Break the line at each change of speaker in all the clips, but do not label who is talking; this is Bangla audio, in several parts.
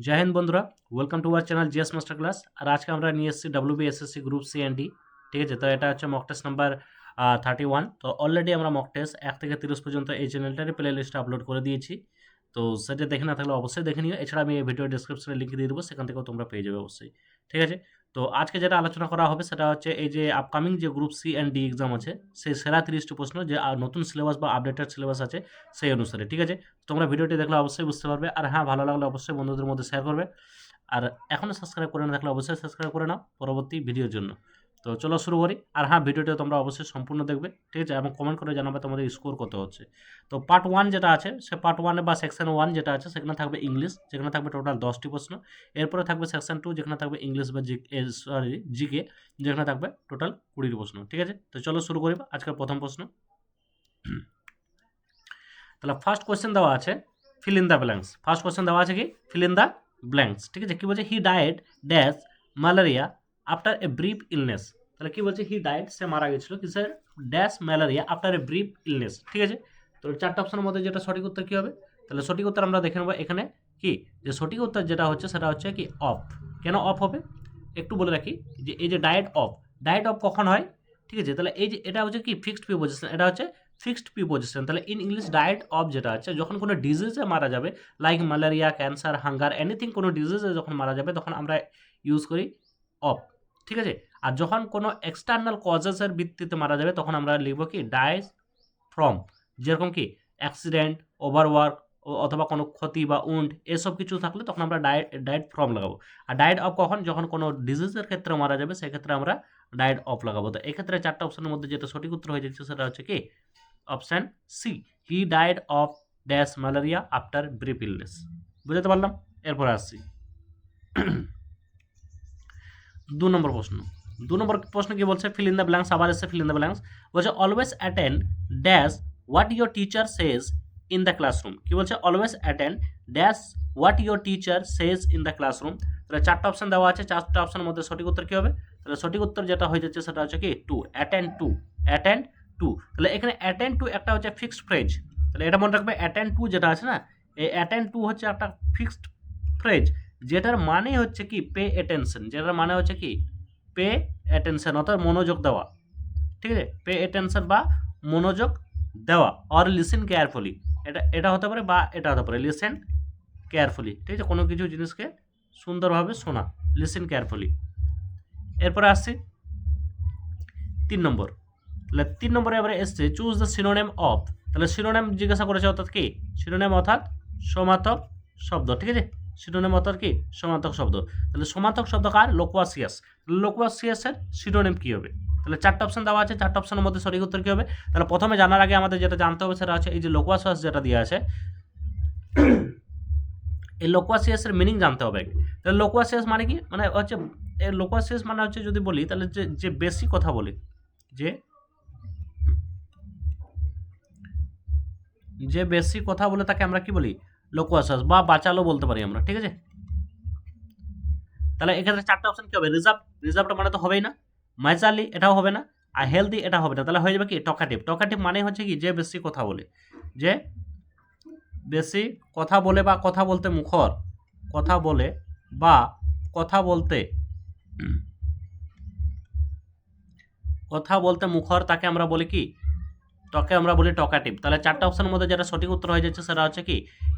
জয় হিন্দ বন্ধুরা welcome to our channel GS master class আর আজকে আমরা নিয়ে এসেছি WB SSC group C and D ঠিক আছে তো এটা হচ্ছে mock test number thirty one তো অলরেডি আমরা মক টেস্ট এক থেকে তিরিশ পর্যন্ত এই চ্যানেলটারই প্লে লিস্টে আপলোড করে দিয়েছি তো সেটা দেখে না থাকলে অবশ্যই দেখে নিও এছাড়া আমি এই ভিডিও ডিসক্রিপশনে লিঙ্ক দিয়ে দেবো সেখান থেকেও তোমরা পেয়ে যাবে অবশ্যই ঠিক আছে তো আজকে যেটা আলোচনা করা হবে সেটা হচ্ছে এই যে আপকামিং যে group C and D exam আছে, সেই সেরা তিরিশটি প্রশ্ন যে নতুন সিলেবাস বা আপডেটেড সিলেবাস আছে, সেই অনুসারে, ঠিক আছে? তোমরা ভিডিওটি দেখলে অবশ্যই বুঝতে পারবে। আর হ্যাঁ ভালো লাগলে অবশ্যই বন্ধুদের মধ্যে শেয়ার করবে। আর এখনও সাবস্ক্রাইব করে না দেখলে অবশ্যই সাবস্ক্রাইব করে নাও পরবর্তী ভিডিওর জন্য। তো চলো শুরু করি। আর হ্যাঁ ভিডিওটা তোমরা অবশ্যই সম্পূর্ণ দেখবে, ঠিক আছে? এবং কমেন্ট করে জানাবে তোমাদের স্কোর কত হচ্ছে। তো পার্ট ওয়ান যেটা আছে, সে পার্ট ওয়ানে বা সেকশন ওয়ান যেটা আছে, সেখানে থাকবে ইংলিশ যেখানে থাকবে টোটাল দশটি প্রশ্ন। এরপরে থাকবে সেকশন টু যেখানে থাকবে ইংলিশ বা জি সরি জিকে যেখানে থাকবে টোটাল কুড়িটি প্রশ্ন। ঠিক আছে? তো চলো শুরু করি, আজকের প্রথম প্রশ্ন। তাহলে ফার্স্ট কোয়েশ্চেন দেওয়া আছে fill in the blanks first question দেওয়া আছে কি? ফিল ইন দ্য ব্ল্যাঙ্কস ঠিক আছে? কি বলছে? He died dash malaria after a brief illness তাহলে কি বলছে? হি ডায়েট সে মারা গেছিল। কিসের dash malaria after a brief illness ঠিক আছে? তো চারটা অপশনের মধ্যে যেটা সঠিক উত্তর কী হবে? তাহলে সঠিক উত্তর আমরা দেখে নেব এখানে কি? যে সঠিক উত্তর যেটা হচ্ছে, সেটা হচ্ছে কি অফ কেন অফ হবে? একটু বলে রাখি যে এই যে ডায়েট অফ ডায়েট অফ কখন হয়? ঠিক আছে? তাহলে এই যে এটা হচ্ছে কি ফিক্সড পি প্রিপোজিশন এটা হচ্ছে ফিক্সড প্রিপোজিশন তাহলে ইন ইংলিশ ডায়েট অফ যেটা আছে, যখন কোনো ডিজিজে মারা যাবে like malaria cancer hunger anything কোনো ডিজিজে যখন মারা যাবে, তখন আমরা ইউজ করি অফ ঠিক আছে? আর যখন কোনো এক্সটার্নাল কজেসের ভিত্তিতে মারা যাবে, তখন আমরা লিখব কি? ডাইস ফ্রম যেরকম কি অ্যাক্সিডেন্ট ওভারওয়ার্ক অথবা কোনো ক্ষতি বা উন্ড এসব কিছু থাকলে তখন আমরা ডায়েট ডায়েট ফ্রম লাগাবো। আর ডায়েট অফ কখন? যখন কোনো ডিজিজের ক্ষেত্রে মারা যাবে, সেক্ষেত্রে আমরা ডায়েট অফ লাগাবো। তো এক্ষেত্রে চারটা অপশনের মধ্যে যেটা সঠিক উত্তর হয়ে যাচ্ছে সেটা হচ্ছে কি? Option C he died of dash malaria after brief illness বুঝতে পারলাম? এরপরে আসছি। দু নম্বর প্রশ্ন। দু নম্বর প্রশ্ন কি বলছে? ফিল ইন দ্য ব্ল্যাঙ্কস আবার এসে ফিল ইন দ্য ব্ল্যাঙ্কস বলছে always attend dash what your teacher says in the classroom কি বলছে? Always attend dash what your teacher says in the classroom তাহলে চারটা অপশন দেওয়া আছে। চারটা অপশনের মধ্যে সঠিক উত্তর কী হবে? তাহলে সঠিক উত্তর যেটা হয়ে যাচ্ছে সেটা হচ্ছে কি? To attend to attend to তাহলে এখানে অ্যাটেন্ড টু একটা হচ্ছে ফিক্সড ফ্রেজ তাহলে এটা মনে রাখবে অ্যাটেন্ড টু যেটা আছে না? এই অ্যাটেন্ড টু হচ্ছে একটা ফিক্সড ফ্রেজ যেটার মানে হচ্ছে কি পে অ্যাটেনশন যেটার মানে হচ্ছে কি পে অ্যাটেনশন অর্থাৎ মনোযোগ দেওয়া। ঠিক আছে? পে অ্যাটেনশন বা মনোযোগ দেওয়া। অর লিসেন কেয়ারফুলি এটা এটা হতে পারে বা এটা হতে পারে। লিসেন কেয়ারফুলি ঠিক আছে? কোনো কিছু জিনিসকে সুন্দরভাবে শোনা। লিসেন কেয়ারফুলি এরপরে আসছি তিন নম্বর। তাহলে তিন নম্বরে এবারে এসছে চুজ দ্য সিনোনেম অফ তাহলে সিনোনেম জিজ্ঞাসা করেছে অর্থাৎ কি? সিনোনেম অর্থাৎ সমার্থক শব্দ। ঠিক আছে? সিনোনেম অর্থাৎ কি? সমার্থক শব্দ। তাহলে সমার্থক শব্দ কার? লোকোয়াসিয়াস। লোকোয়াসিয়াসের সিনোনেম কী হবে? তাহলে চারটা অপশন দেওয়া আছে। চারটা অপশনের মধ্যে সঠিক উত্তর কী হবে? তাহলে প্রথমে জানার আগে আমাদের যেটা জানতে হবে সেটা হচ্ছে এই যে লোকোয়াসিয়াস যেটা দেওয়া আছে, এই লোকোয়াসিয়াসের মিনিং জানতে হবে। তাহলে লোকোয়াসিয়াস মানে কি? মানে হচ্ছে এই লোকোয়াসিয়াস মানে হচ্ছে যদি বলি, তাহলে যে যে বেশি কথা বলি, যে যে বেশি কথা বলে তাকে আমরা কি বলি? লোকোয়াসাস বা বাঁচালো বলতে পারি আমরা, ঠিক আছে? তাহলে এক্ষেত্রে চারটে অপশন কি হবে? রিজার্ভ রিজার্ভটা মানে তো হবেই না। মাইজালি এটাও হবে না, আর হেলদি এটা হবে না। তাহলে হয়ে যাবে কি? টকাটিভ টকাটিভ মানে হচ্ছে কি? যে বেশি কথা বলে। যে বেশি কথা বলে বা কথা বলতে মুখর, কথা বলে বা কথা বলতে কথা বলতে মুখর, তাকে আমরা বলি কি? টকে আমরা বলি টকাটিভ। তাহলে চারটা অপশনের মধ্যে যেটা সঠিক উত্তর হয়ে যাচ্ছে সেটা হচ্ছে কি?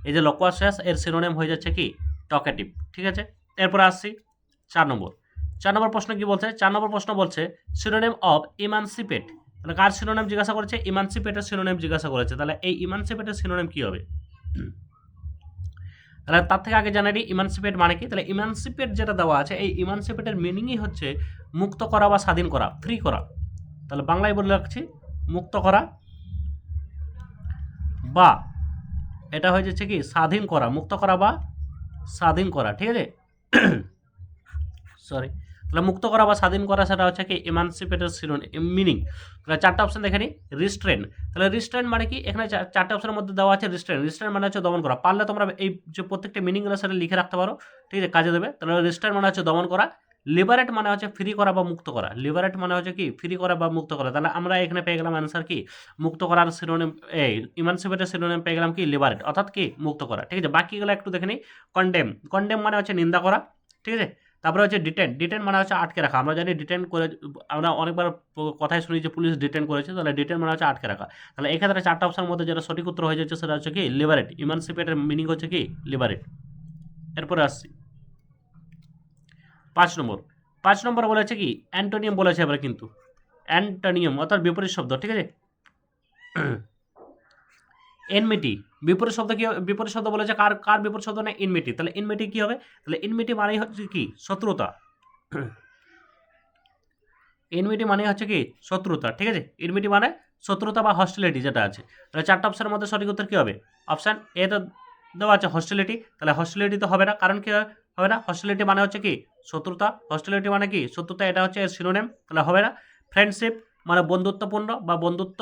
এই যে লকোয়াশাস এর সিনোনেম হয়ে যাচ্ছে কি? টকাটিভ। ঠিক আছে? এরপর আসছি চার নম্বর। চার নম্বর প্রশ্ন কি বলছে? চার নম্বর প্রশ্ন বলছে সিনোনেম অফ ইমানসিপেট তাহলে কার সিনোনেম জিজ্ঞাসা করেছে? ইমানসিপেটের সিনোনেম জিজ্ঞাসা করেছে। তাহলে এই ইমানসিপেটের সিনোনেম কি হবে? তাহলে তার থেকে আগে জানারি ইমানসিপেট মানে কি? তাহলে ইমানসিপেট যেটা দেওয়া আছে, এই ইমানসিপেটের মিনিংই হচ্ছে মুক্ত করা বা স্বাধীন করা ফ্রি করা। তাহলে বাংলায় বলে রাখছি, মুক্ত করা বা। এটা হয়ে যাচ্ছে কি, স্বাধীন করা, মুক্ত করা বা স্বাধীন করা, ঠিক আছে? সরি তাহলে মুক্ত করা বা স্বাধীন করা সেটা হচ্ছে কি ইমানসিপেটের মিনিং তাহলে চারটা অপশন দেখে নিই রিস্ট্রেন তাহলে রিস্ট্রেন মানে কি? এখানে চারটা অপশনের মধ্যে দেওয়া আছে রিস্ট্রেন রিস্ট্রেন মানে হচ্ছে দমন করা। পারলে তোমরা এই যে প্রত্যেকটা মিনিংগুলো সেটা লিখে রাখতে পারো, ঠিক আছে? কাজে দেবে। তাহলে রিস্ট্রেন মানে হচ্ছে দমন করা লিবারেট মানে হচ্ছে ফ্রি করা বা মুক্ত করা। লিবারেট মানে হচ্ছে কি ফ্রি করা বা মুক্ত করা। তাহলে আমরা এখানে পেয়ে গেলাম অ্যান্সার কি? মুক্ত করার সিনোনিম এই ইমানসিপেটের সিনোনিম পেয়ে গেলাম কি? লিবারেট অর্থাৎ কি? মুক্ত করা। ঠিক আছে? বাকিগুলো একটু দেখে নিই। কন্ডেম কন্ডেম মানে হচ্ছে নিন্দা করা। ঠিক আছে? তারপরে হচ্ছে ডিটেন ডিটেন মানে হচ্ছে আটকে রাখা। আমরা জানি ডিটেন করে, আমরা অনেকবার কথায় শুনি যে পুলিশ ডিটেন করেছে, তাহলে ডিটেন মানে হচ্ছে আটকে রাখা। তাহলে এক্ষেত্রে চারটা অপশনের মধ্যে যেটা সঠিক উত্তর হয়ে যাচ্ছে সেটা হচ্ছে কি? লিবারেট ইমানসিপেটের মিনিং হচ্ছে কি? লিবারেট এরপরে আসছি। পাঁচ নম্বর। পাঁচ নম্বর বলেছে কি? অ্যান্টোনিয়াম বলেছে এবার কিন্তু। অ্যান্টোনিয়াম অর্থাৎ বিপরীত শব্দ, ঠিক আছে? এনমিটি। বিপরীত শব্দ কি? বিপরীত শব্দ বলেছে কার কার বিপরীত শব্দ না ইনমিটি তাহলে ইনমিটি কি হবে? তাহলে ইনমিটি মানেই হচ্ছে কি? শত্রুতা। ইনমিটি মানে হচ্ছে কি? শত্রুতা, ঠিক আছে? ইনমিটি মানে শত্রুতা বা হস্টিলিটি যেটা আছে। তাহলে চারটা অপশনের মধ্যে সঠিক উত্তর কি হবে? অপশান এ তো দেওয়া আছে হস্টিলিটি তাহলে হস্টিলিটি তো হবে না। কারণ কি হবে না? হস্টিলিটি মানে হচ্ছে কি? শত্রুতা। হস্টিলিটি মানে কি? শত্রুতা, এটা হচ্ছে সিনোনেম তাহলে হবে না? ফ্রেন্ডশিপ মানে বন্ধুত্বপূর্ণ বা বন্ধুত্ব।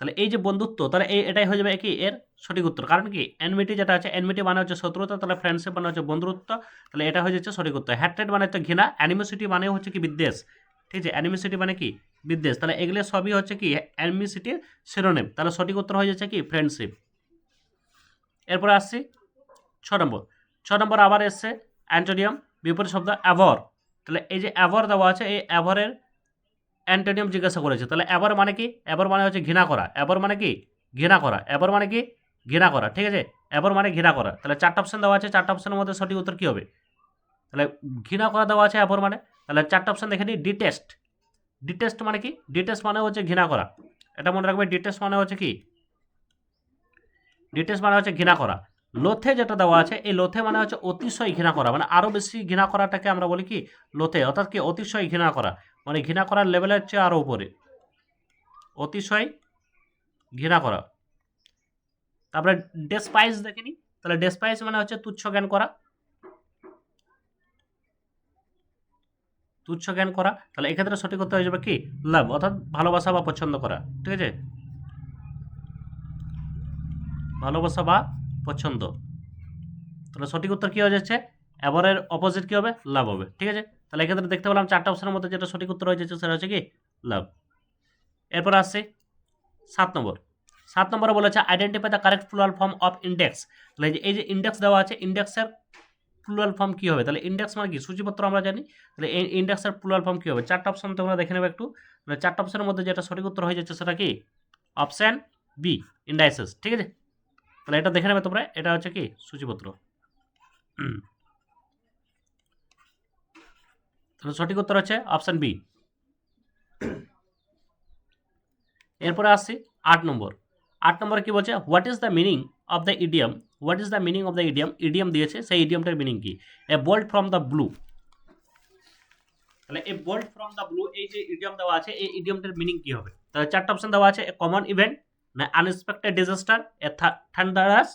তাহলে এই যে বন্ধুত্ব, তাহলে এই এটাই হয়ে যাবে কি? এর সঠিক উত্তর। কারণ কি? এনমিটি যেটা আছে এনমিটি মানে হচ্ছে শত্রুতা, তাহলে ফ্রেন্ডশিপ মানে হচ্ছে বন্ধুত্ব। তাহলে এটা হয়ে যাচ্ছে সঠিক উত্তর। হ্যাট্রেড মানে হচ্ছে ঘৃণা। অ্যানিমিসিটি মানে হচ্ছে কি? বিদ্বেষ। ঠিক আছে? অ্যানিমিসিটি মানে কি? বিদ্বেষ। তাহলে এগুলো সবই হচ্ছে কি? অ্যানিমিসিটির শিরোনেম তাহলে সঠিক উত্তর হয়ে যাচ্ছে কি? ফ্রেন্ডশিপ এরপরে আসছি। ছ নম্বর। ছ নম্বর আবার এসছে, অ্যান্টোনিয়াম, বিপরীত শব্দ অ্যাভর। তাহলে এই যে অ্যাভর দেওয়া আছে, এই অ্যাভরের অ্যান্টোনিয়াম জিজ্ঞাসা করেছে। তাহলে অ্যাভর মানে কি? অ্যাভর মানে হচ্ছে ঘৃণা করা। অ্যাভর মানে কি? ঘৃণা করা। অ্যাভর মানে কি? ঘৃণা করা, ঠিক আছে? অ্যাভর মানে ঘৃণা করা। তাহলে চারটা অপশন দেওয়া আছে, চারটা অপশনের মধ্যে সঠিক উত্তর কী হবে? তাহলে ঘৃণা করা দেওয়া আছে অ্যাভর মানে। তাহলে চারটা অপশন দেখে নিই ডিটেস্ট ডিটেস্ট মানে কি? ডিটেস্ট মানে হচ্ছে ঘৃণা করা। এটা মনে রাখবে ডিটেস্ট মানে হচ্ছে কি? ডিটেস্ট মানে হচ্ছে ঘৃণা করা। লোথে যেটা দেওয়া আছে, এই লোথে মানে হচ্ছে অতিশয় ঘৃণা করা। মানে আরও বেশি ঘৃণা করাটাকে আমরা বলি কি? লোথে, অর্থাৎ কি? অতিশয় ঘৃণা করা। মানে ঘৃণা করার লেভেলের চেয়ে আরও উপরে। অতিশয় ঘৃণা করা। তারপরে ডেসপাইস দেখিনি তাহলে ডেসপাইস মানে হচ্ছে তুচ্ছ জ্ঞান করা। তুচ্ছ জ্ঞান করা। তাহলে এক্ষেত্রে সঠিক করতে হয়ে যাবে কি? লাভ অর্থাৎ ভালোবাসা বা পছন্দ করা। ঠিক আছে? ভালোবাসা বা পছন্দ। তাহলে সঠিক উত্তর কী হয়ে যাচ্ছে? অ্যাভারের অপোজিট কী হবে? লাভ হবে। ঠিক আছে? তাহলে এক্ষেত্রে দেখতে পেলাম চারটা অপশনের মধ্যে যেটা সঠিক উত্তর হয়ে যাচ্ছে সেটা হচ্ছে কি? লাভ। এরপর আসছে সাত নম্বর। সাত নম্বরে বলেছে identify the correct plural form of index তাহলে এই যে- এই যে ইন্ডেক্স দেওয়া আছে ইন্ডেক্সের প্লুরাল ফর্ম কী হবে? তাহলে ইন্ডেক্স মানে কি? সূচিপত্র আমরা জানি। তাহলে এই ইন্ডেক্সের প্লুরাল ফর্ম কী হবে? চারটা অপশন তোমরা দেখে নেবে একটু। তাহলে চারটা অপশনের মধ্যে যেটা সঠিক উত্তর হয়ে যাচ্ছে সেটা কি? অপশান বি ইন্ডাইসেস ঠিক আছে? তাহলে এটা দেখে নেবে তোমরা, এটা হচ্ছে কি? সূচিপত্র। তাহলে সঠিক উত্তর হচ্ছে অপশান বি এরপরে আসছি আট নম্বর। আট নম্বর কি বলছে what is the meaning of the idiom what is the meaning of the idiom idiom দিয়েছে, সেই ইডিয়ামটার মিনিং কি? A bolt from the blue তাহলে a bolt from the blue এই যে ইডিয়াম দেওয়া আছে, এই ইডিয়ামটার মিনিং কি হবে? তাহলে চারটা অপশন দেওয়া আছে a common event unexpected disaster a thunderous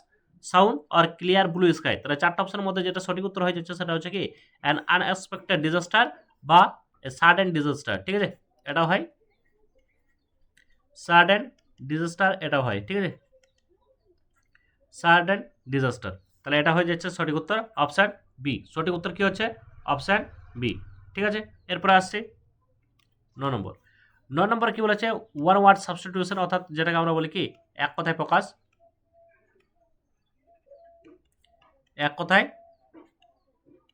sound R clear blue sky তাহলে চারটা অপশনের মধ্যে যেটা সঠিক উত্তর হয়ে যাচ্ছে সেটা হচ্ছে কি অ্যান আনএক্সপেক্টেড ডিজাস্টার বা সাডেন ডিজাস্টার ঠিক আছে? এটা হয়। সাডেন ডিজাস্টার এটা হয়, ঠিক আছে? সাডেন ডিজাস্টার তাহলে এটা হয়ে যাচ্ছে সঠিক উত্তর অপশান বি সঠিক উত্তর কি হচ্ছে? অপশান বি ঠিক আছে? এরপরে আসছে ন নম্বর। ন নম্বর কি বলেছে? ওয়ান ওয়ার্ড সাবস্টিটিউশন অর্থাৎ যেটাকে আমরা বলি কি? এক কথায় প্রকাশ। এক কথায়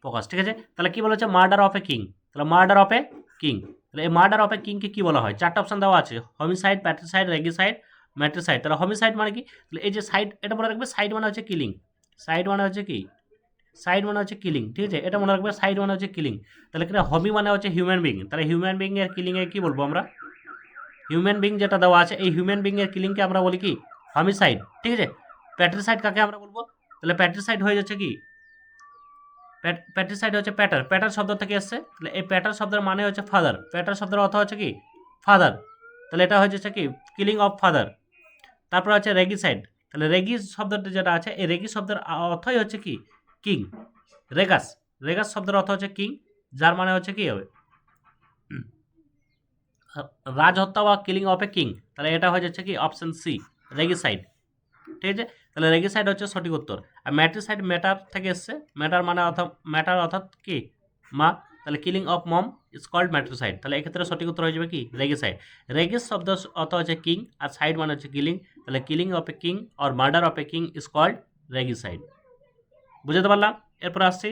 প্রকাশ, ঠিক আছে? তাহলে কি বলেছে? মার্ডার অফ এ কিং তাহলে মার্ডার অফ এ কিং তাহলে এই মার্ডার অফ এ কিংকে কী বলা হয়? চারটা অপশন দেওয়া আছে। হোমিসাইড প্যাট্রিসাইড রেগিসাইড ম্যাট্রিসাইড তাহলে হোমিসাইড মানে কি? তাহলে এই যে সাইড এটা মনে রাখবে? সাইড মানে হচ্ছে কিলিং সাইড মানে হচ্ছে কি? সাইড মানে হচ্ছে কিলিং ঠিক আছে? এটা মনে রাখবে? সাইড মানে হচ্ছে কিলিং তাহলে কি হবি মানে হচ্ছে হিউম্যান বিং তাহলে হিউম্যান বিং এর কিলিংয়ে কী বলব আমরা? হিউম্যান বিং যেটা দেওয়া আছে, এই হিউম্যান বিং এর কিলিংকে আমরা বলি কি? হোমিসাইড ঠিক আছে? প্যাট্রিসাইড কাকে আমরা বলব? তাহলে প্যাট্রিসাইড হয়ে যাচ্ছে কি? প্যাট্রিসাইড হচ্ছে প্যাটার প্যাটার শব্দ থেকে এসছে। তাহলে এই প্যাটার শব্দের মানে হচ্ছে ফাদার প্যাটার শব্দের অর্থ হচ্ছে কি? ফাদার তাহলে এটা হয়ে যাচ্ছে কি? কিলিং অফ ফাদার তারপর হচ্ছে রেগিসাইড তাহলে রেগি শব্দটা যেটা আছে, এই রেগি শব্দের অর্থই হচ্ছে কি? কিং রেগাস রেগাস শব্দের অর্থ হচ্ছে কিং যার মানে হচ্ছে কি হবে? রাজহত্যা বা কিলিং অফ এ কিং তাহলে এটা হয়ে যাচ্ছে কি অপশন সি রেগিসাইড ঠিক আছে? তাহলে রেগিসাইড হচ্ছে সঠিক উত্তর। আর ম্যাট্রিসাইড ম্যাটার থেকে এসছে। ম্যাটার মানে অর্থাৎ ম্যাটার অর্থাৎ কি? মা, তাহলে killing of mom is called matricide তাহলে এক্ষেত্রে সঠিক উত্তর হয়ে যাবে কি? রেগিসাইড রেগিস শব্দ অর্থ হচ্ছে কিং আর সাইড মানে হচ্ছে কিলিং তাহলে killing of a king or murder of a king is called regicide বুঝতে পারলাম? এরপর আসছি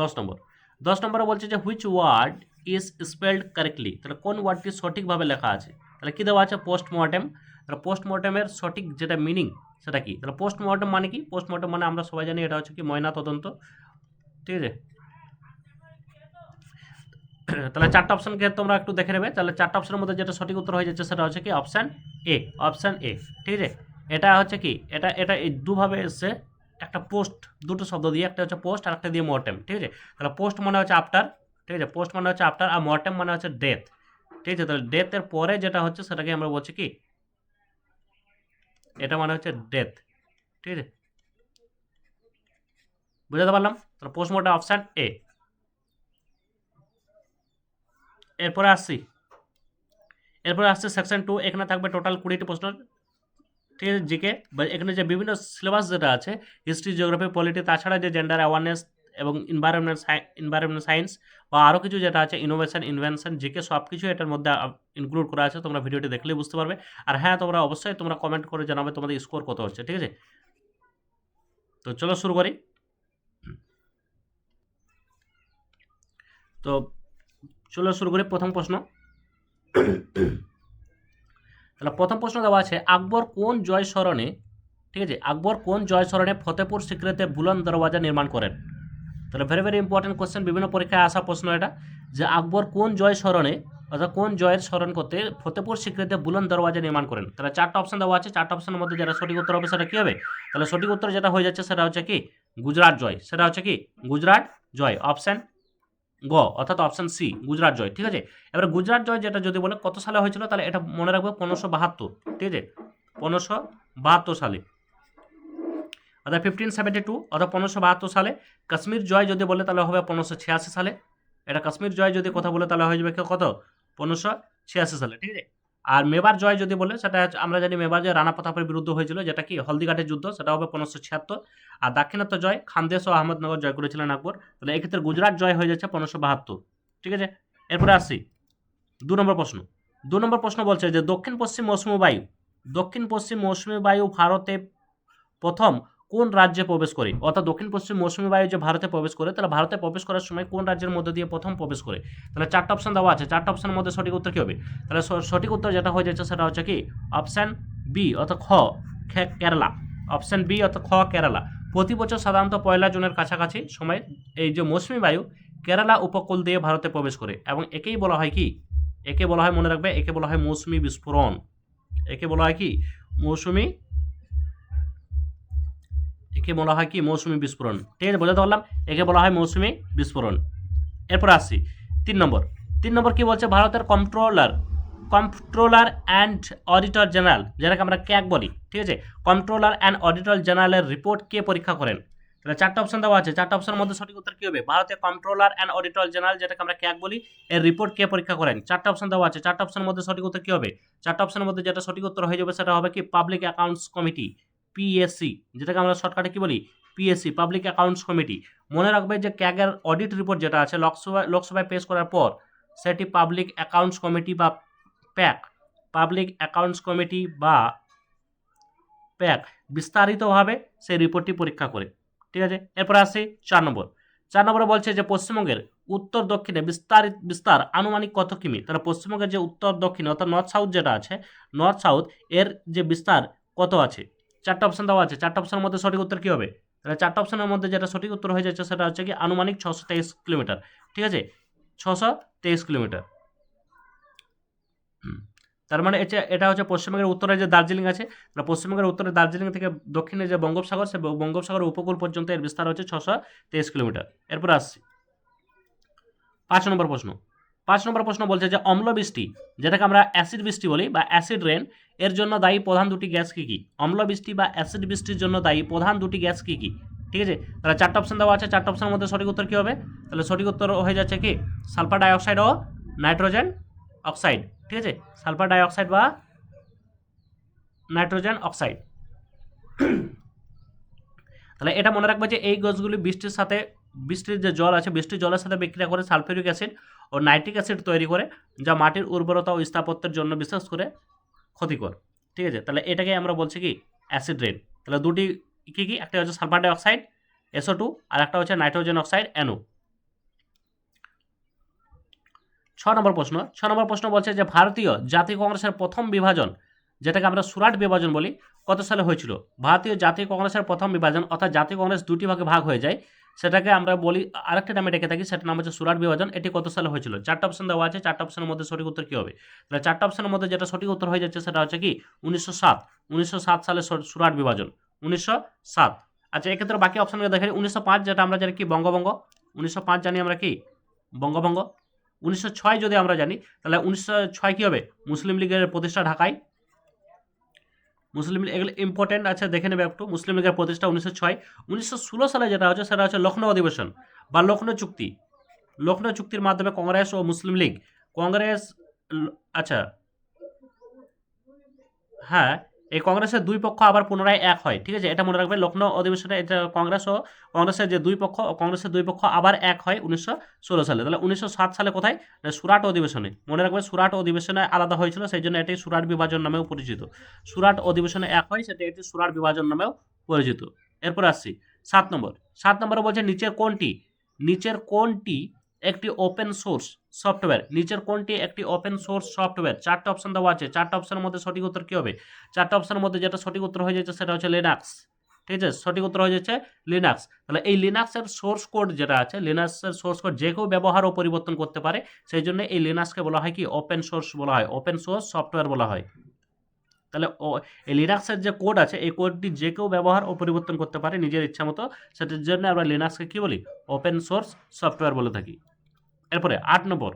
দশ নম্বর। দশ নম্বরে বলছে যে which word is spelled correctly তাহলে কোন ওয়ার্ডটি সঠিকভাবে লেখা আছে? তাহলে কী দেওয়া আছে? পোস্টমর্টেম তাহলে পোস্টমর্টেমের সঠিক যেটা মিনিং সেটা কি? তাহলে পোস্টমর্টেম মানে কি? পোস্টমর্টেম মানে আমরা সবাই জানি এটা হচ্ছে কি ময়না তদন্ত। ঠিক আছে? তাহলে চারটা অপশনকে তোমরা একটু দেখে নেবে। তাহলে চারটা অপশনের মধ্যে যেটা সঠিক উত্তর হয়ে যাচ্ছে, সেটা হচ্ছে কি অপশান এ অপশান এ ঠিক আছে? এটা হচ্ছে কি? এটা এটা এই দুভাবে এসছে। একটা পোস্ট দুটো শব্দ দিয়ে, একটা হচ্ছে পোস্ট আর একটা দিয়ে মর্টেম ঠিক আছে? তাহলে পোস্ট মানে হচ্ছে আফটার ঠিক আছে? পোস্ট মানে হচ্ছে আফটার আর মর্টেম মানে হচ্ছে ডেথ ঠিক আছে? তাহলে ডেথের পরে যেটা হচ্ছে সেটাকে আমরা বলছি কি? এটা মানে হচ্ছে ডেথ ঠিক আছে? বুঝাতে পারলাম? তাহলে পোস্টমর্টম অপশান এ এরপরে আসছি। এরপরে আসছে সেকশন টু এখানে থাকবে টোটাল কুড়িটি প্রশ্ন। ঠিক আছে? জিকে এখানে যে বিভিন্ন সিলেবাস যেটা আছে হিস্ট্রি জিওগ্রাফি পলিটি তাছাড়া যে জেন্ডার অ্যাওয়ারনেস এবং ইনভায়রনমেন্ট ইনভায়রনমেন্ট সায়েন্স বা আরও কিছু যেটা আছে ইনোভেশন ইনভেনশন জিকে সব কিছু এটার মধ্যে ইনক্লুড করা আছে, তোমরা ভিডিওটি দেখলেই বুঝতে পারবে। আর হ্যাঁ তোমরা অবশ্যই তোমরা কমেন্ট করে জানাবে তোমাদের স্কোর কত হচ্ছে, ঠিক আছে? তো চলো শুরু করি। তো চলো শুরু করি প্রথম প্রশ্ন। তাহলে প্রথম প্রশ্ন দেওয়া আছে, আকবর কোন জয় স্মরণে ঠিক আছে, আকবর কোন জয় স্মরণে ফতেপুর সিক্রেতে বুলন দরওয়াজা নির্মাণ করেন? তাহলে ভেরি ভেরি ইম্পর্টেন্ট কোশ্চেন বিভিন্ন পরীক্ষায় আসা প্রশ্ন এটা, যে আকবর কোন জয় স্মরণে, অর্থাৎ কোন জয়ের স্মরণ করতে ফতেপুর সিক্রেতে বুলন দরওয়াজা নির্মাণ করেন? তাহলে চারটা অপশন দেওয়া আছে, চারটা অপশনের মধ্যে যেটা সঠিক উত্তর হবে সেটা কী হবে? তাহলে সঠিক উত্তর যেটা হয়ে যাচ্ছে সেটা হচ্ছে কি? গুজরাট জয়। সেটা হচ্ছে কি? গুজরাট জয়। অপশান গ, অর্থাৎ অপশান সি গুজরাট জয়। ঠিক আছে? এবার গুজরাট জয় যেটা যদি বলে, কত সালে হয়েছিল? তাহলে এটা মনে রাখবে পনেরোশো বাহাত্তর। ঠিক আছে? পনেরোশো বাহাত্তর সালে। অর্থাৎ ফিফটিন সেভেন্টি টু অর্থাৎ পনেরোশো বাহাত্তর সালে কাশ্মীর জয় যদি বলে তাহলে হবে পনেরোশো ছিয়াশি সালে। এটা কাশ্মীর জয় যদি কথা বলে তাহলে হয়ে যাবে কত? পনেরোশো ছিয়াশি সালে, ঠিক আছে? আর মেবার জয় যদি বলে, সেটা আমরা জানি মেবার জয় রানা প্রতাপের বিরুদ্ধে হয়েছিল, যেটা কি হলদিঘাটের যুদ্ধ, সেটা হবে পনেরোশো ছিয়াত্তর। আর দাক্ষিণাত্য জয় খানদেশ ও আহমদনগর জয় করেছিলেন আকবর। তাহলে এক্ষেত্রে গুজরাট জয় হয়ে যাচ্ছে পনেরোশো বাহাত্তর, ঠিক আছে? এরপরে আসি, দু নম্বর প্রশ্ন। দু নম্বর প্রশ্ন বলছে যে দক্ষিণ পশ্চিম মৌসুমী বায়ু, দক্ষিণ পশ্চিম মৌসুমী বায়ু ভারতে প্রথম কোন রাজ্যে প্রবেশ করে? অর্থাৎ দক্ষিণ, পশ্চিম মৌসুমী বায়ু যে ভারতে প্রবেশ করে, তাহলে ভারতে প্রবেশ করার সময় কোন রাজ্যের মধ্যে দিয়ে প্রথম প্রবেশ করে? তাহলে চারটা অপশন দেওয়া আছে। চারটা অপশনের মধ্যে সঠিক উত্তর কী হবে? তাহলে সঠিক উত্তর যেটা হয়ে যাচ্ছে সেটা হচ্ছে কি? অপশান বি অর্থাৎ খে- কেরালা। অপশান বি অর্থাৎ খ, কেরালা। প্রতি বছর সাধারণত পয়লা জুনের কাছাকাছি সময় এই যে মৌসুমি বায়ু, কেরালা উপকূল দিয়ে ভারতে প্রবেশ করে এবং একেই বলা হয় কি? একে বলা হয়, মনে রাখবে, একে বলা হয় মৌসুমি বিস্ফোরণ। একে বলা হয় কি? মৌসুমী একে বলা হয় কি? মৌসুমী বিস্ফোরণ। ঠিক আছে বোঝাতে পারলাম, একে বলা হয় মৌসুমী বিস্ফোরণ। এরপর আসি। তিন নম্বর। তিন নম্বর কি বলছে? ভারতের controller controller and auditor general যেটাকে আমরা ক্যাক বলি, ঠিক আছে? কন্ট্রোলার অ্যান্ড অডিটর জেনারেলের রিপোর্ট কে পরীক্ষা করেন? তাহলে চারটা অপশন দেওয়া আছে। চারটা অপশনের মধ্যে সঠিক উত্তর কী হবে? ভারতের কন্ট্রোলার অ্যান্ড অডিটর জেনারেল যেটাকে আমরা ক্যাক বলি, এর রিপোর্ট কে পরীক্ষা করেন? চারটা অপশন দেওয়া আছে। চারটা অপশনের মধ্যে সঠিক উত্তর কী হবে? চারটা অপশনের মধ্যে যেটা সঠিক উত্তর হয়ে যাবে, সেটা হবে কি? পাবলিক অ্যাকাউন্টস কমিটি পিএসসি যেটাকে আমরা শর্টকাটে কি বলি? পিএসসি পাবলিক অ্যাকাউন্টস কমিটি মনে রাখবে যে ক্যাগের অডিট রিপোর্ট যেটা আছে লোকসভায় লোকসভায় পেশ করার পর, সেটি পাবলিক অ্যাকাউন্টস কমিটি বা প্যাক পাবলিক অ্যাকাউন্টস কমিটি বা প্যাক বিস্তারিতভাবে সেই রিপোর্টটি পরীক্ষা করে। ঠিক আছে? এরপর আসছি চার নম্বর। চার নম্বরে বলছে যে পশ্চিমবঙ্গের উত্তর দক্ষিণে বিস্তারিত, বিস্তার আনুমানিক কত কিমি? তাহলে পশ্চিমবঙ্গের যে উত্তর দক্ষিণে, অর্থাৎ নর্থ সাউথ যেটা আছে নর্থ সাউথ এর যে বিস্তার কত আছে? চারটা অপশন দেওয়া আছে। চারটা অপশনের মধ্যে সঠিক উত্তর কী হবে? তাহলে চারটা অপশনের মধ্যে যেটা সঠিক উত্তর হয়ে যাচ্ছে সেটা হচ্ছে কি আনুমানিক ছশো তেইশ কিলোমিটার। ঠিক আছে? ছশো তেইশ কিলোমিটার। তার মানে এটা এটা হচ্ছে পশ্চিমবঙ্গের উত্তরে যে দার্জিলিং আছে পশ্চিমবঙ্গের উত্তরে দার্জিলিং থেকে দক্ষিণে যে বঙ্গোপসাগর, সে বঙ্গোপসাগর উপকূল পর্যন্ত এর বিস্তার হচ্ছে ছশো তেইশ কিলোমিটার। এরপর আসছি। পাঁচ নম্বর প্রশ্ন। পাঁচ নম্বর প্রশ্ন বলছে যে অম্ল বৃষ্টি, যেটাকে আমরা অ্যাসিড বৃষ্টি বলি বা অ্যাসিড রেন, এর জন্য দায়ী প্রধান দুটি গ্যাস কী কী? অম্ল বৃষ্টি বা অ্যাসিড বৃষ্টির জন্য দায়ী প্রধান দুটি গ্যাস কী কী? ঠিক আছে? তাহলে চারটা অপশন দেওয়া আছে, চারটা অপশনের মধ্যে সঠিক উত্তর কী হবে? তাহলে সঠিক উত্তর হয়ে যাচ্ছে কি? সালফার ডাইঅক্সাইড ও নাইট্রোজেন অক্সাইড ঠিক আছে? সালফার ডাইঅক্সাইড বা নাইট্রোজেন অক্সাইড তাহলে এটা মনে রাখবে যে এই গাছগুলি বৃষ্টির সাথে বৃষ্টির যে জল আছে, বৃষ্টির জলের সাথে বিক্রিয়া করে সালফিউরিক অ্যাসিড ও নাইট্রিক অ্যাসিড তৈরি করে, যা মাটির উর্বরতা ও স্থাপত্যের জন্য বিশেষ করে ক্ষতিকর। ঠিক আছে? তাহলে এটাকে আমরা বলছি কি? অ্যাসিড রেন তাহলে দুটি কী কী? একটা হচ্ছে সালফার ডাইঅক্সাইড, এসও টু, আর একটা হচ্ছে নাইট্রোজেন অক্সাইড, এনও। ছ নম্বর প্রশ্ন। ছ নম্বর প্রশ্ন বলছে যে ভারতীয় জাতীয় কংগ্রেসের প্রথম বিভাজন, যেটাকে আমরা সুরাট বিভাজন বলি, কত সালে হয়েছিল? ভারতীয় জাতীয় কংগ্রেসের প্রথম বিভাজন, অর্থাৎ জাতীয় কংগ্রেস দুটি ভাগে ভাগ হয়ে যায়। সেটাকে আমরা বলি, আরেকটা নামে ডেকে থাকি, সেটার নাম হচ্ছে সুরাট বিভাজন। এটি কত সালে হয়েছিল? চারটা অপশন দেওয়া আছে, চারটা অপশনের মধ্যে সঠিক উত্তর কী হবে? তাহলে চারটা অপশনের মধ্যে যেটা সঠিক উত্তর হয়ে যাচ্ছে, সেটা হচ্ছে কি? উনিশশো সাত। উনিশশো সাত সালে সুরাট বিভাজন। উনিশশো সাত। আচ্ছা এক্ষেত্রে বাকি অপশনগুলো দেখে উনিশশো পাঁচ যেটা আমরা জানি কি? বঙ্গভঙ্গ। উনিশশো পাঁচ জানি আমরা কি? বঙ্গভঙ্গ। উনিশশো ছয় যদি আমরা জানি, তাহলে উনিশশো ছয় কী হবে? মুসলিম লীগের প্রতিষ্ঠা ঢাকায়। মুসলিম লীগ এগুলো ইম্পর্টেন্ট আছে, দেখে নেবে একটু। মুসলিম লীগের প্রতিষ্ঠা উনিশশো ছয়। উনিশশো ষোলো সালে যেটা হচ্ছে সেটা হচ্ছে লখনৌ অধিবেশন বা লখনৌ চুক্তি। লখনৌ চুক্তির মাধ্যমে কংগ্রেস ও মুসলিম লীগ। কংগ্রেস আচ্ছা হ্যাঁ এই কংগ্রেসের দুই পক্ষ আবার পুনরায় এক হয়, ঠিক আছে? এটা মনে রাখবে, লখনৌ অধিবেশনে এটা কংগ্রেস ও কংগ্রেসের যে দুই পক্ষ, কংগ্রেসের দুই পক্ষ আবার এক হয় উনিশশো ষোলো সালে। তাহলে উনিশশো সাত সালে কোথায়? সুরাট অধিবেশনে। মনে রাখবে, সুরাট অধিবেশনে আলাদা হয়েছিল, সেই জন্য এটি সুরাট বিভাজন নামেও পরিচিত। সুরাট অধিবেশনে এক হয়, সেটা এটি সুরাট বিভাজন নামেও পরিচিত। এরপর আসছি, সাত নম্বর। সাত নম্বরে বলছে, নিচের কোনটি? নিচের কোনটি একটি ওপেন সোর্স সফটওয়্যার নিচের কোনটি একটি ওপেন সোর্স সফটওয়্যার চারটা অপশন দেওয়া আছে। চারটা অপশনের মধ্যে সঠিক উত্তর কী হবে? চারটা অপশনের মধ্যে যেটা সঠিক উত্তর হয়ে যাচ্ছে সেটা হচ্ছে লিনাক্স ঠিক আছে? সঠিক উত্তর হয়ে যাচ্ছে লিনাক্স তাহলে এই লিনাক্সের সোর্স কোড যেটা আছে লিনাক্সের সোর্স কোড যে কেউ ব্যবহার ও পরিবর্তন করতে পারে, সেই জন্য এই লিনাক্সকে বলা হয় কি? ওপেন সোর্স বলা হয়। ওপেন সোর্স সফটওয়্যার বলা হয়। তাহলে এই লিনাক্সের যে কোড আছে, এই কোডটি যে কেউ ব্যবহার ও পরিবর্তন করতে পারে নিজের ইচ্ছা মতো, সেটার জন্য আমরা লিনাক্সকে কী বলি? ওপেন সোর্স সফটওয়্যার বলে থাকি। এরপরে আট নম্বর।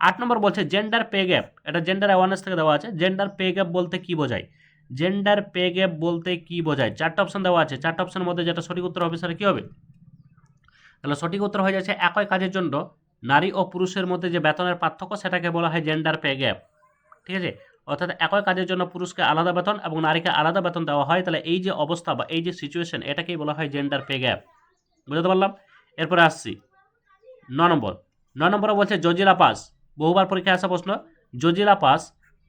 আট নম্বর বলছে জেন্ডার পে গ্যাপ এটা জেন্ডার অ্যাওয়ারনেস থেকে দেওয়া আছে। জেন্ডার পে গ্যাপ বলতে কি বোঝায়? জেন্ডার পে গ্যাপ বলতে কি বোঝায়? চারটা অপশন দেওয়া আছে। চারটা অপশনের মধ্যে যেটা সঠিক উত্তর হবে সেটা কী হবে? তাহলে সঠিক উত্তর হয়ে যাচ্ছে একই কাজের জন্য নারী ও পুরুষের মধ্যে যে বেতনের পার্থক্য সেটাকে বলা হয় জেন্ডার পে গ্যাপ ঠিক আছে? অর্থাৎ একই কাজের জন্য পুরুষকে আলাদা বেতন এবং নারীকে আলাদা বেতন দেওয়া হয়। তাহলে এই যে অবস্থা বা এই যে সিচুয়েশন এটাকেই বলা হয় জেন্ডার পে গ্যাপ বুঝতে পারলাম? এরপরে আসছি। ন নম্বর। ন নম্বরে বলছে জজিলা পাস। বহুবার পরীক্ষায় আসা প্রশ্ন জজিলা পাস,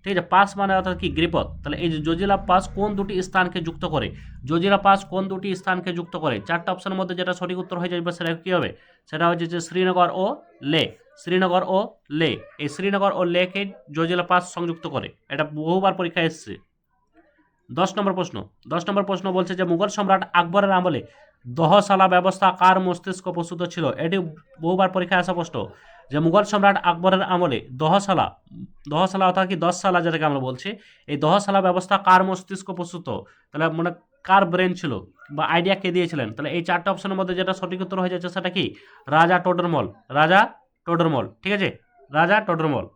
ঠিক আছে, পাস মানে অর্থাৎ কি, গ্রিপত। তাহলে এই যে জজিলা পাস কোন দুটি স্থানকে যুক্ত করে? জজিলা পাস কোন দুটি স্থানকে যুক্ত করে? চারটা অপশনের মধ্যে যেটা সঠিক উত্তর হয়ে যাবে সেটা কী হবে? সেটা হচ্ছে যে শ্রীনগর ও লে, শ্রীনগর ও লে। এই শ্রীনগর ও লেকে জজিলা পাস সংযুক্ত করে? এটা বহুবার পরীক্ষায় এসেছে। দশ নম্বর প্রশ্ন। দশ নম্বর প্রশ্ন বলছে যে, মুঘল সম্রাট আকবরের আমলে দহশালা ব্যবস্থা কার মস্তিষ্ক প্রস্তুত ছিল? এটি বহুবার পরীক্ষায় আসা প্রশ্ন। যে, মুঘল সম্রাট আকবরের আমলে দহশালা দহশালা অর্থাৎ কি দশ সালা যেটাকে আমরা বলছি, এই দহশালা ব্যবস্থা কার মস্তিষ্ক প্রস্তুত? তাহলে মানে কার ব্রেন ছিল বা আইডিয়া কে দিয়েছিলেন? তাহলে এই চারটা অপশনের মধ্যে যেটা সঠিক উত্তর হয়ে যাচ্ছে সেটা কি? রাজা টোডরমল। রাজা টোডরমল। ঠিক আছে? রাজা টোডরমল।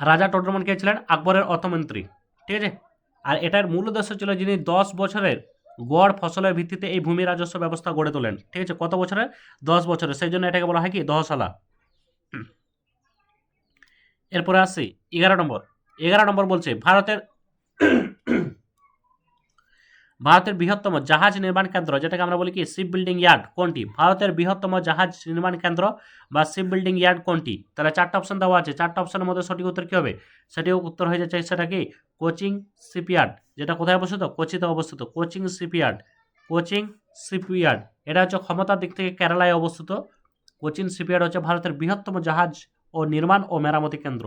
রাজা টোটরমন কে ছিলেন? আকবরের অর্থমন্ত্রী। ঠিক আছে? আর এটার মূল উদ্দেশ্য ছিল যিনি দশ বছরের গড় ফসলের ভিত্তিতে এই ভূমি রাজস্ব ব্যবস্থা গড়ে তোলেন। ঠিক আছে? কত বছরে দশ বছরে সেই জন্য এটাকে বলা হয় কি? দহশালা। এরপরে আসছি। এগারো নম্বর। এগারো নম্বর বলছে, ভারতের ভারতের বৃহত্তম জাহাজ নির্মাণ কেন্দ্র, যেটাকে আমরা বলি কি শিপ বিল্ডিং ইয়ার্ড কোনটি? ভারতের বৃহত্তম জাহাজ নির্মাণ কেন্দ্র বা শিপ বিল্ডিং ইয়ার্ড কোনটি? তাহলে চারটা অপশন দেওয়া আছে। চারটা অপশনের মধ্যে সঠিক উত্তর কী হবে? সেটিও উত্তর হয়ে যাচ্ছে সেটা কি? কোচিং শিপইয়ার্ড যেটা কোথায় অবস্থিত? কোচিতে অবস্থিত। কোচিং শিপইয়ার্ড কোচিং শিপইয়ার্ড এটা হচ্ছে ক্ষমতার দিক থেকে কেরালায় অবস্থিত। কোচিং শিপইয়ার্ড হচ্ছে ভারতের বৃহত্তম জাহাজ ও নির্মাণ ও মেরামতি কেন্দ্র।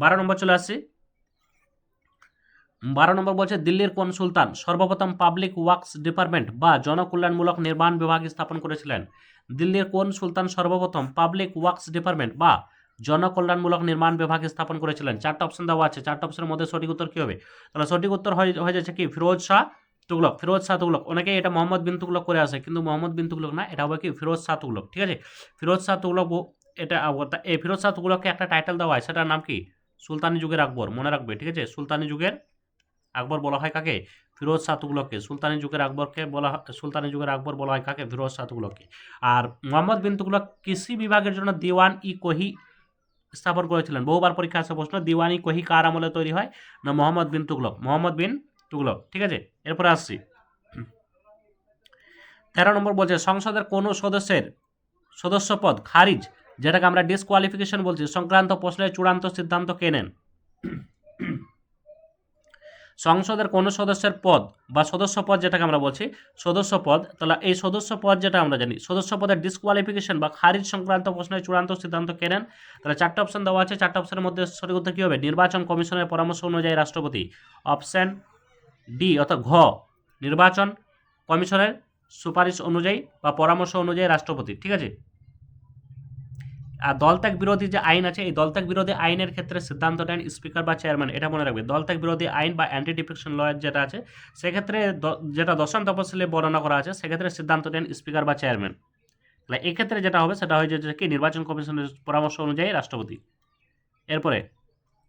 বারো নম্বর চলে আসছি। বারো নম্বর বলছে, দিল্লির কোন সুলতান সর্বপ্রথম পাবলিক ওয়ার্কস ডিপার্টমেন্ট বা জনকল্যাণমূলক নির্মাণ বিভাগ স্থাপন করেছিলেন? দিল্লির কোন সুলতান সর্বপ্রথম পাবলিক ওয়ার্কস ডিপার্টমেন্ট বা জনকল্যাণমূলক নির্মাণ বিভাগ স্থাপন করেছিলেন? চারটা অপশন দেওয়া আছে। চারটা অপশনের মধ্যে সঠিক উত্তর কী হবে? তাহলে সঠিক উত্তর হয়ে যাচ্ছে কি? ফিরোজ শাহ তুগলক। ফিরোজ শাহ তুগলক। অনেকে এটা মোহাম্মদ বিন তুগলক করে আসে, কিন্তু মোহাম্মদ বিন তুগলক না, এটা হবে কি? ফিরোজ শাহ তুগলক। ঠিক আছে? ফিরোজ শাহ তুগলক এটা এই ফিরোজ শাহ তুগলককে একটা টাইটেল দেওয়া হয়, সেটার নাম কি? সুলতানি যুগের আকবর, মনে রাখবে, ঠিক আছে? সুলতানি যুগের আকবর বলা হয় কাকে? ফিরোজ শাহ তুগলককে। সুলতানি যুগের আকবরকে বলা হয়, সুলতানি যুগের আকবর বলা হয় কাকে? ফিরোজ শাহ তুগলককে। আর মোহাম্মদ বিন তুগলক কৃষি বিভাগের জন্য দিওয়ান ই কহি স্থাপন করেছিলেন। বহুবার পরীক্ষা আসে প্রশ্ন, দিওয়ানি কহি কার আমলে তৈরি হয়? না, মোহাম্মদ বিন তুগলক। মোহাম্মদ বিন তুগলক, ঠিক আছে? এরপরে আসছি। তেরো নম্বর বলছে, সংসদের কোনো সদস্যের সদস্য পদ খারিজ যেটাকে আমরা ডিসকোয়ালিফিকেশন বলছি, সংক্রান্ত প্রশ্নের চূড়ান্ত সিদ্ধান্ত কে নেন? সংসদের কোনো সদস্যের পদ বা সদস্য পদ যেটাকে আমরা বলছি, সদস্য পদ, তাহলে এই সদস্য পদ যেটা আমরা জানি, সদস্য পদের ডিসকোয়ালিফিকেশন বা খারিজ সংক্রান্ত প্রশ্নের চূড়ান্ত সিদ্ধান্ত কে নেন? তাহলে চারটে অপশন দেওয়া আছে, চারটে অপশনের মধ্যে সঠিক উত্তর কী হবে? নির্বাচন কমিশনের পরামর্শ অনুযায়ী রাষ্ট্রপতি। অপশন ডি অর্থাৎ ঘ, নির্বাচন কমিশনের সুপারিশ অনুযায়ী বা পরামর্শ অনুযায়ী রাষ্ট্রপতি। ঠিক আছে? দলত্যাগ বিরোধী যে আইন আছে, এই দলত্যাগ বিরোধী আইনের ক্ষেত্রে সিদ্ধান্ত নেন স্পিকার বা চেয়ারম্যান। এটা মনে রাখবে, দলত্যাগ বিরোধী আইন বা অ্যান্টি ডিফেকশন ল যেটা আছে, সেক্ষেত্রে যেটা দশম তপশিলে বর্ণনা করা আছে, সেক্ষেত্রে সিদ্ধান্ত নেন স্পিকার বা চেয়ারম্যান। তাহলে এক্ষেত্রে যেটা হবে, সেটা হয়ে যাচ্ছে কি, নির্বাচন কমিশনের পরামর্শ অনুযায়ী রাষ্ট্রপতি। এরপরে,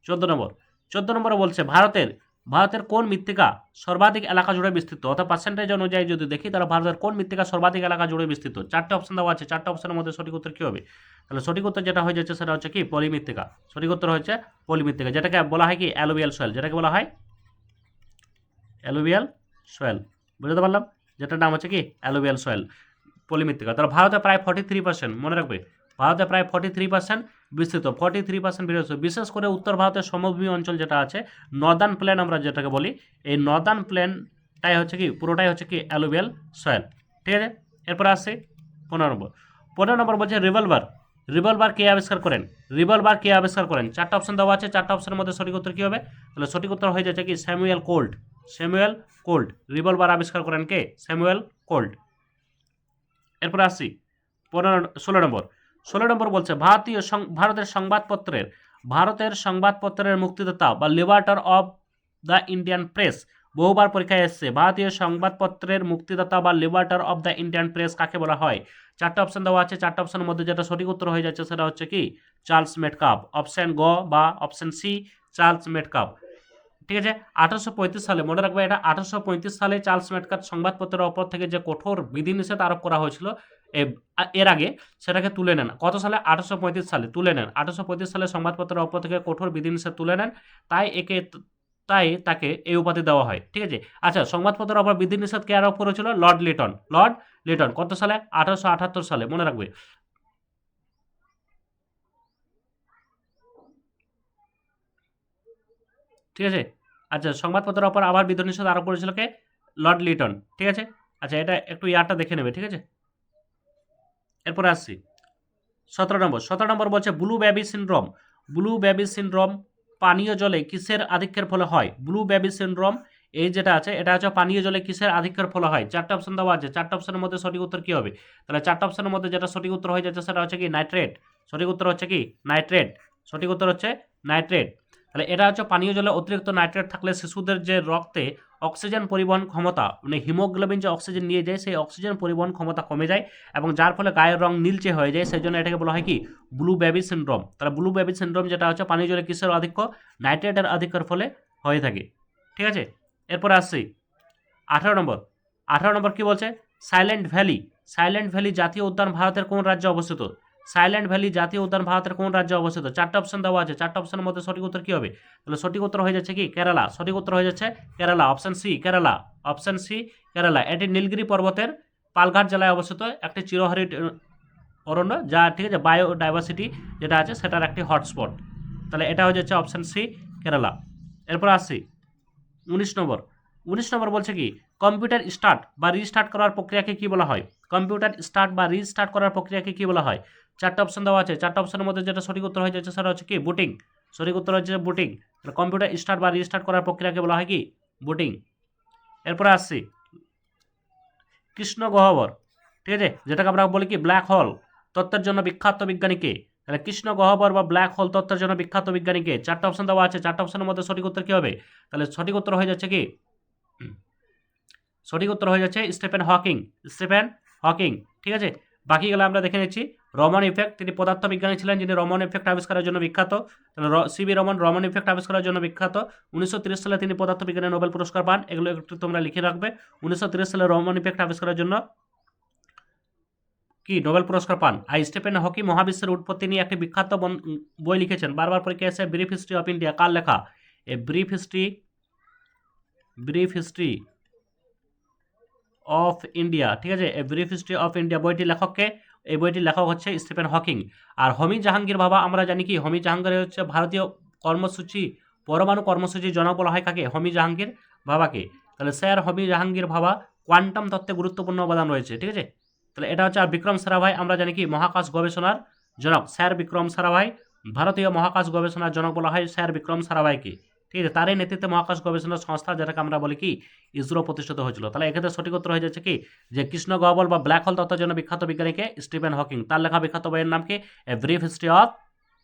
চোদ্দ নম্বর, চোদ্দ নম্বরে বলছে, ভারতের ভারতের কোন মৃত্তিকা সর্বাধিক এলাকা জুড়ে বিস্তৃত? অর্থাৎ পার্সেন্টেজ অনুযায়ী যদি দেখি, তাহলে ভারতের কোন মৃত্তিকা সর্বাধিক এলাকা জুড়ে বিস্তৃত? চারটে অপশন দেওয়া আছে। চারটে অপশনের মধ্যে সঠিক উত্তর কী হবে? তাহলে সঠিক উত্তর যেটা হয়ে যাচ্ছে সেটা হচ্ছে কি? পলিমৃত্তিকা। সঠিক উত্তর হচ্ছে পলিমৃত্তিকা, যেটাকে বলা হয় কি? Alluvial soil. যেটাকে বলা হয় অ্যালুভিয়াল সয়েল। বুঝতে পারলাম? যেটার নাম হচ্ছে কি? Alluvial soil. পলিমৃত্তিকা। তাহলে ভারতে প্রায় ফর্টি থ্রি পার্সেন্ট মনে রাখবে? ভারতে প্রায় ফর্টি থ্রি পার্সেন্ট বিস্তৃত। ফর্টি থ্রি পার্সেন্ট বিস্তৃত বিশেষ করে উত্তর ভারতের সমভূমি অঞ্চল যেটা আছে নর্দার্ন প্লেন আমরা যেটাকে বলি, এই নর্দার্ন প্লেনটাই হচ্ছে কি, পুরোটাই হচ্ছে কি অ্যালুভিয়াল সয়েল ঠিক আছে? এরপর আসছি পনেরো নম্বর। পনেরো নম্বর বলছে রিভলভার রিভলভার কে আবিষ্কার করেন? রিভলভার কে আবিষ্কার করেন? চারটা অপশন দেওয়া আছে। চারটা অপশনের মধ্যে সঠিক উত্তর কী হবে? তাহলে সঠিক উত্তর হয়ে যাচ্ছে কি, Samuel Colt. Samuel Colt. Revolver আবিষ্কার করেন কে? Samuel cold. এরপর আসছি পনেরো, ষোলো নম্বর। ষোলো নম্বর বলছে, ভারতীয় ভারতের সংবাদপত্রের ভারতের সংবাদপত্রের মুক্তিদাতা বা liberator of the Indian press বহুবার পরীক্ষায় এসছে। ভারতীয় সংবাদপত্রের মুক্তিদাতা বা liberator of the Indian press কাকে বলা হয়? চারটা অপশন দেওয়া আছে। চারটা অপশনের মধ্যে যেটা সঠিক উত্তর হয়ে যাচ্ছে সেটা হচ্ছে কি, চার্লস মেটকাপ। অপশন গ বা অপশন সি, চার্লস মেটকাপ। ঠিক আছে? আঠারোশো পঁয়ত্রিশ সালে, মনে রাখবে এটা, আঠারোশো পঁয়ত্রিশ সালে চার্লস মেটকাপ সংবাদপত্রের ওপর থেকে যে কঠোর বিধিনিষেধ আরোপ করা হয়েছিল এর আগে সেটাকে তুলে নেন। কত সালে? আঠারোশো পঁয়ত্রিশ সালে। তুলে নেন। আঠারোশো পঁয়ত্রিশ সালে সংবাদপত্রের ওপর থেকে কঠোর বিধিনিষেধ তুলে নেন। তাই একে তাই তাকে এই উপাধি দেওয়া হয়। ঠিক আছে? আচ্ছা সংবাদপত্রের অপর বিধিনিষেধ কে আরোপ করেছিল লর্ড লিটন। লর্ড লিটন, কত সালে? আঠারোশো আটাত্তর সালে। মনে রাখবে। ঠিক আছে? আচ্ছা সংবাদপত্রের অপর আবার বিধিনিষেধ আরোপ করেছিল কে? লর্ড লিটন। ঠিক আছে? আচ্ছা এটা একটু ইয়ারটা দেখে নেবে। ঠিক আছে? এরপরে আসছি সতেরো নম্বর সতেরো নম্বর বলছে blue baby syndrome. Blue baby syndrome পানীয় জলে কিসের আধিক্যের ফলে হয়? ব্লু বেবি সিনড্রোম, এই যেটা আছে, এটা হচ্ছে পানীয় জলে কিসের আধিক্যের ফলে হয়? চারটা অপশন দেওয়া আছে। চারটা অপশনের মধ্যে সঠিক উত্তর কী হবে? তাহলে চারটা অপশনের মধ্যে যেটা সঠিক উত্তর হয়ে যাচ্ছে, সেটা হচ্ছে কি? নাইট্রেট। সঠিক উত্তর হচ্ছে কি? নাইট্রেট। সঠিক উত্তর হচ্ছে নাইট্রেট। তাহলে এটা হচ্ছে পানীয় জলে অতিরিক্ত নাইট্রেট থাকলে শিশুদের যে রক্তে অক্সিজেন পরিবহন ক্ষমতা মানে হিমোগ্লোবিন যে অক্সিজেন নিয়ে যায়, সেই অক্সিজেন পরিবহন ক্ষমতা কমে যায় এবং যার ফলে গায়ের রং নীলচে হয়ে যায়। সেই জন্য এটাকে বলা হয় কি? ব্লু বেবি সিনড্রোম তাহলে ব্লু বেবি সিনড্রোম যেটা হচ্ছে পানীয় জলে কিসের আধিক্য? নাইট্রেটের আধিক্যের ফলে হয়ে থাকে। ঠিক আছে? এরপর আসছি। আঠারো নম্বর। আঠারো নম্বর কি বলছে? সাইলেন্ট ভ্যালি সাইলেন্ট ভ্যালি জাতীয় উদ্যান ভারতের কোন রাজ্যে অবস্থিত? সাইলেন্ট ভ্যালি জাতীয় উদ্যান ভারতের কোন রাজ্যে অবস্থিত? চারটা অপশন দেওয়া আছে। চারটা অপশনের মধ্যে সঠিক উত্তর কী হবে? তাহলে সঠিক উত্তর হয়ে যাচ্ছে কি? কেরালা। সঠিক উত্তর হয়ে যাচ্ছে Kerala. Option C Kerala. Option C Kerala. এটি নীলগিরি পর্বতের পালঘাট জেলায় অবস্থিত একটি চিরহরিত অরণ্য, যা, ঠিক আছে বায়োডাইভার্সিটি যেটা আছে, সেটার একটি হটস্পট তাহলে এটা হয়ে যাচ্ছে অপশন সি কেরালা। এরপর আসছি। উনিশ নম্বর। উনিশ নম্বর বলছে কি? কম্পিউটার স্টার্ট বা রিস্টার্ট করার প্রক্রিয়াকে কি বলা হয়? কম্পিউটার স্টার্ট বা রিস্টার্ট করার প্রক্রিয়াকে কি বলা হয়? চারটা অপশন দেওয়া আছে। চারটা অপশনের মধ্যে যেটা সঠিক উত্তর হয়ে যাচ্ছে সেটা হচ্ছে কি? বুটিং সঠিক উত্তর হচ্ছে বুটিং কম্পিউটার স্টার্ট বা রিস্টার্ট করার প্রক্রিয়াকে বলা হয় কি? বুটিং এরপরে আসছি। কৃষ্ণ গহ্বর। ঠিক আছে? যেটাকে আমরা বলি কি? ব্ল্যাক হোল তত্ত্বের জন্য বিখ্যাত বিজ্ঞানীকে তাহলে কৃষ্ণ গহ্বর বা ব্ল্যাক হোল তত্ত্বের জন্য বিখ্যাত বিজ্ঞানীকে চারটা অপশন দেওয়া আছে। চারটা অপশনের মধ্যে সঠিক উত্তর কী হবে? তাহলে সঠিক উত্তর হয়ে যাচ্ছে কি? সঠিক উত্তর হয়ে যাচ্ছে স্টেফেন হকিং। স্টেফেন হকিং। ঠিক আছে? বাকিগুলো আমরা দেখে নিচ্ছি। রমন ইফেক্ট, তিনি পদার্থবিজ্ঞানী ছিলেন যিনি রমন ইফেক্ট আবিষ্কারের জন্য বিখ্যাত। সিবি রমন রমন ইফেক্ট আবিষ্কারের জন্য বিখ্যাত। উনিশশো ত্রিশ সালে তিনি পদার্থবিজ্ঞানে নোবেল পুরস্কার পান। এগুলো একটু তোমরা লিখে রাখবে। উনিশশো ত্রিশ সালে রমন ইফেক্ট আবিষ্কারের জন্য কি নোবেল পুরস্কার পান? আর স্টেফেন হকি মহাবিশ্বের উৎপত্তি নিয়ে একটি বিখ্যাত বই লিখেছেন। বারবার পরীক্ষা এসে ব্রিফ হিস্ট্রি অফ ইন্ডিয়া, কার লেখা? A brief history brief history of India ঠিক আছে? A brief history of India বইটির লেখককে, এই বইটির লেখক হচ্ছে স্টিফেন হকিং। আর হোমি জাহাঙ্গীর বাবা, আমরা জানি কি? হোমি জাহাঙ্গীর হচ্ছে ভারতীয় কর্মসূচি, পরমাণু কর্মসূচি জনক বলা হয় কাকে? হোমি জাহাঙ্গীর বাবাকে। তাহলে স্যার হোমি জাহাঙ্গীর ভাবা কোয়ান্টাম তত্ত্বে গুরুত্বপূর্ণ অবদান রয়েছে, ঠিক আছে? তাহলে এটা হচ্ছে আর বিক্রম সারাভাই, আমরা জানি কি? মহাকাশ গবেষণার জনক। স্যার বিক্রম সারাভাই, ভারতীয় মহাকাশ গবেষণার জনক বলা হয় স্যার বিক্রম সারাভাইকে। ঠিক আছে, তারই নেতৃত্বে মহাকাশ গবেষণা সংস্থা যেটাকে আমরা বলি কি, ইসরো প্রতিষ্ঠিত হয়েছিল। তাহলে এক্ষেত্রে সঠিক উত্তর হয়ে যাচ্ছে কি, যে কৃষ্ণ গহ্বল বা ব্ল্যাক হোল তত্ত্বের জন্য বিখ্যাত বিজ্ঞানীকে স্টিফেন হকিং। তার লেখা বিখ্যাত বইয়ের নাম কি? A brief history of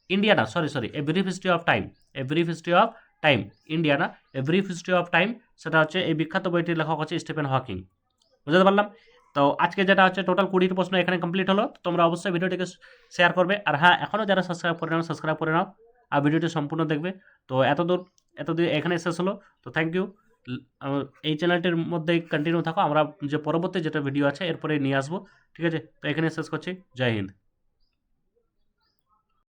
India না sorry sorry a brief history of time a brief history of time India না a brief history of time সেটা হচ্ছে এই বিখ্যাত বইটির লেখক হচ্ছে স্টিফেন হকিং। বুঝতে পারলাম? তো আজকে যেটা হচ্ছে টোটাল কুড়িটি প্রশ্ন এখানে কমপ্লিট হলো তোমরা অবশ্যই ভিডিওটিকে শেয়ার করবে। আর হ্যাঁ এখনও যারা সাবস্ক্রাইব করে নাও সাবস্ক্রাইব করে নাও, আর ভিডিওটি সম্পূর্ণ দেখবে। তো এতদূর এতদূর এখানে শেষ হলো তো থ্যাংক ইউ এই চ্যানেলটির মধ্যে কন্টিনিউ থাকো। আমরা যে পরবর্তী যেটা ভিডিও আছে এরপরে নিয়ে আসব। ঠিক আছে? তো এখানে শেষ করছি। জয় হিন্দ।